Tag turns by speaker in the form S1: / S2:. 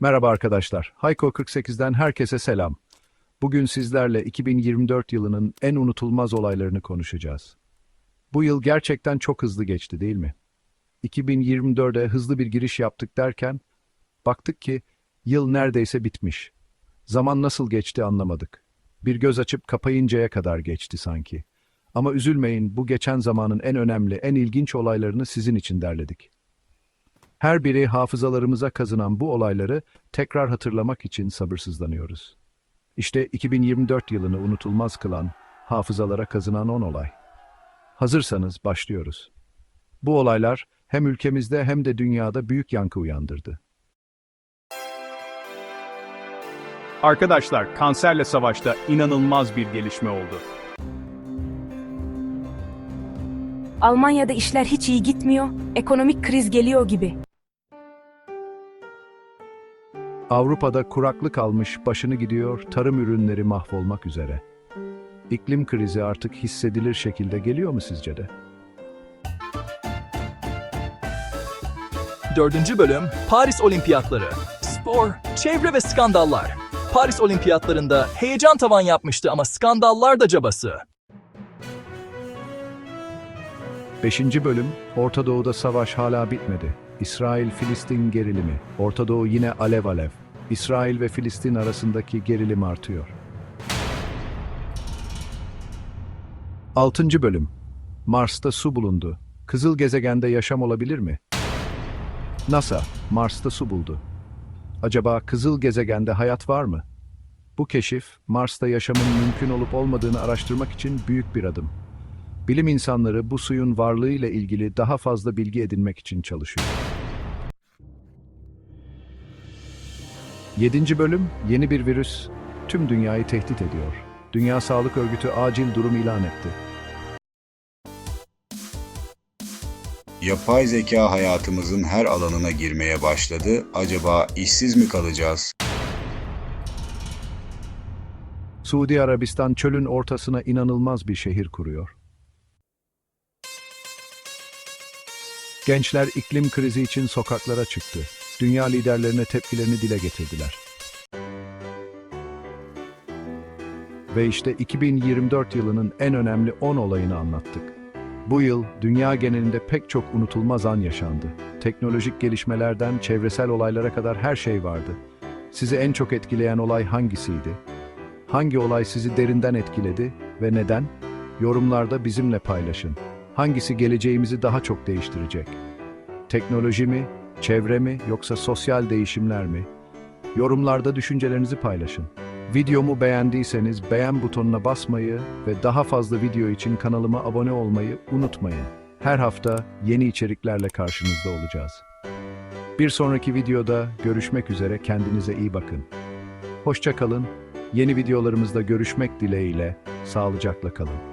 S1: Merhaba arkadaşlar. Hayko 48'den herkese selam. Bugün sizlerle 2024 yılının en unutulmaz olaylarını konuşacağız. Bu yıl gerçekten çok hızlı geçti değil mi? 2024'e hızlı bir giriş yaptık derken baktık ki yıl neredeyse bitmiş. Zaman nasıl geçti anlamadık. Bir göz açıp kapayıncaya kadar geçti sanki. Ama üzülmeyin bu geçen zamanın en önemli, en ilginç olaylarını sizin için derledik. Her biri hafızalarımıza kazınan bu olayları tekrar hatırlamak için sabırsızlanıyoruz. İşte 2024 yılını unutulmaz kılan, hafızalara kazınan 10 olay. Hazırsanız başlıyoruz. Bu olaylar hem ülkemizde hem de dünyada büyük yankı uyandırdı.
S2: Arkadaşlar, kanserle savaşta inanılmaz bir gelişme oldu.
S3: Almanya'da işler hiç iyi gitmiyor, ekonomik kriz geliyor gibi.
S1: Avrupa'da kuraklık almış başını gidiyor, tarım ürünleri mahvolmak üzere. İklim krizi artık hissedilir şekilde geliyor mu sizce de?
S4: Dördüncü bölüm Paris Olimpiyatları. Spor, çevre ve skandallar. Paris Olimpiyatlarında heyecan tavan yapmıştı ama skandallar da cabası.
S1: 5. bölüm Orta Doğu'da savaş hala bitmedi. İsrail-Filistin gerilimi. Orta Doğu yine alev alev. İsrail ve Filistin arasındaki gerilim artıyor. 6. bölüm Mars'ta su bulundu. Kızıl gezegende yaşam olabilir mi? NASA, Mars'ta su buldu. Acaba kızıl gezegende hayat var mı? Bu keşif, Mars'ta yaşamın mümkün olup olmadığını araştırmak için büyük bir adım. Bilim insanları bu suyun varlığıyla ilgili daha fazla bilgi edinmek için çalışıyor. 7. bölüm Yeni bir virüs tüm dünyayı tehdit ediyor. Dünya Sağlık Örgütü acil durum ilan etti.
S5: Yapay zeka hayatımızın her alanına girmeye başladı. Acaba işsiz mi kalacağız?
S1: Suudi Arabistan çölün ortasına inanılmaz bir şehir kuruyor. Gençler iklim krizi için sokaklara çıktı. Dünya liderlerine tepkilerini dile getirdiler. Ve işte 2024 yılının en önemli 10 olayını anlattık. Bu yıl dünya genelinde pek çok unutulmaz an yaşandı. Teknolojik gelişmelerden çevresel olaylara kadar her şey vardı. Sizi en çok etkileyen olay hangisiydi? Hangi olay sizi derinden etkiledi ve neden? Yorumlarda bizimle paylaşın. Hangisi geleceğimizi daha çok değiştirecek? Teknoloji mi, çevre mi yoksa sosyal değişimler mi? Yorumlarda düşüncelerinizi paylaşın. Videomu beğendiyseniz beğen butonuna basmayı ve daha fazla video için kanalıma abone olmayı unutmayın. Her hafta yeni içeriklerle karşınızda olacağız. Bir sonraki videoda görüşmek üzere kendinize iyi bakın. Hoşça kalın. Yeni videolarımızda görüşmek dileğiyle sağlıcakla kalın.